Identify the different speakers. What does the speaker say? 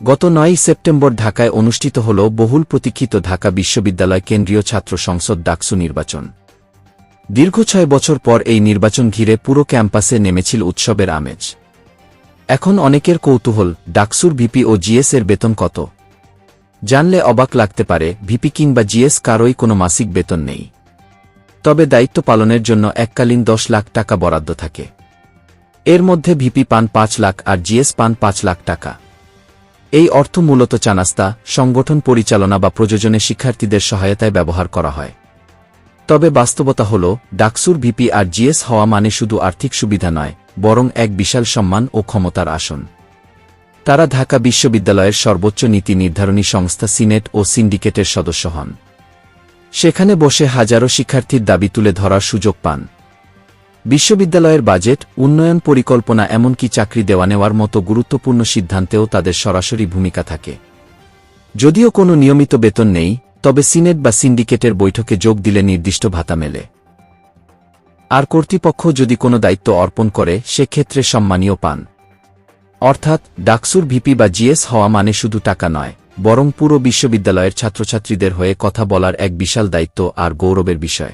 Speaker 1: গত নয়ই সেপ্টেম্বর ঢাকায় অনুষ্ঠিত হল বহুল প্রতীক্ষিত ঢাকা বিশ্ববিদ্যালয় কেন্দ্রীয় ছাত্র সংসদ ডাকসু নির্বাচন। দীর্ঘ ছয় বছর পর এই নির্বাচন ঘিরে পুরো ক্যাম্পাসে নেমেছিল উৎসবের আমেজ। এখন অনেকের কৌতূহল, ডাকসুর ভিপি ও জিএস এর বেতন কত? জানলে অবাক লাগতে পারে, ভিপি কিংবা জিএস কারোই কোনো মাসিক বেতন নেই। তবে দায়িত্ব পালনের জন্য এককালীন দশ লাখ টাকা বরাদ্দ থাকে। এর মধ্যে ভিপি পান পাঁচ লাখ আর জিএস পান পাঁচ লাখ টাকা। এই অর্থ মূলত চানাস্তা, সংগঠন পরিচালনা বা প্রযোজনে শিক্ষার্থীদের সহায়তায় ব্যবহার করা হয়। তবে বাস্তবতা হল, ডাকসুর ভিপি আর জিএস হওয়া মানে শুধু আর্থিক সুবিধা নয়, বরং এক বিশাল সম্মান ও ক্ষমতার আসন। তারা ঢাকা বিশ্ববিদ্যালয়ের সর্বোচ্চ নীতি নির্ধারণী সংস্থা সিনেট ও সিন্ডিকেটের সদস্য হন। সেখানে বসে হাজারো শিক্ষার্থীর দাবি তুলে ধরার সুযোগ পান। বিশ্ববিদ্যালয়ের বাজেট, উন্নয়ন পরিকল্পনা এমনকি চাকরি দেওয়া নেওয়ার মতো গুরুত্বপূর্ণ সিদ্ধান্তেও তাদের সরাসরি ভূমিকা থাকে। যদিও কোনো নিয়মিত বেতন নেই, তবে সিনেট বা সিন্ডিকেটের বৈঠকে যোগ দিলে নির্দিষ্ট ভাতা মেলে। আর কর্তৃপক্ষ যদি কোনো দায়িত্ব অর্পণ করে, সেক্ষেত্রে সম্মানীয় পান। অর্থাৎ, ডাকসুর ভিপি বা জিএস হওয়া মানে শুধু টাকা নয়, বরং পুরো বিশ্ববিদ্যালয়ের ছাত্রছাত্রীদের হয়ে কথা বলার এক বিশাল দায়িত্ব আর গৌরবের বিষয়।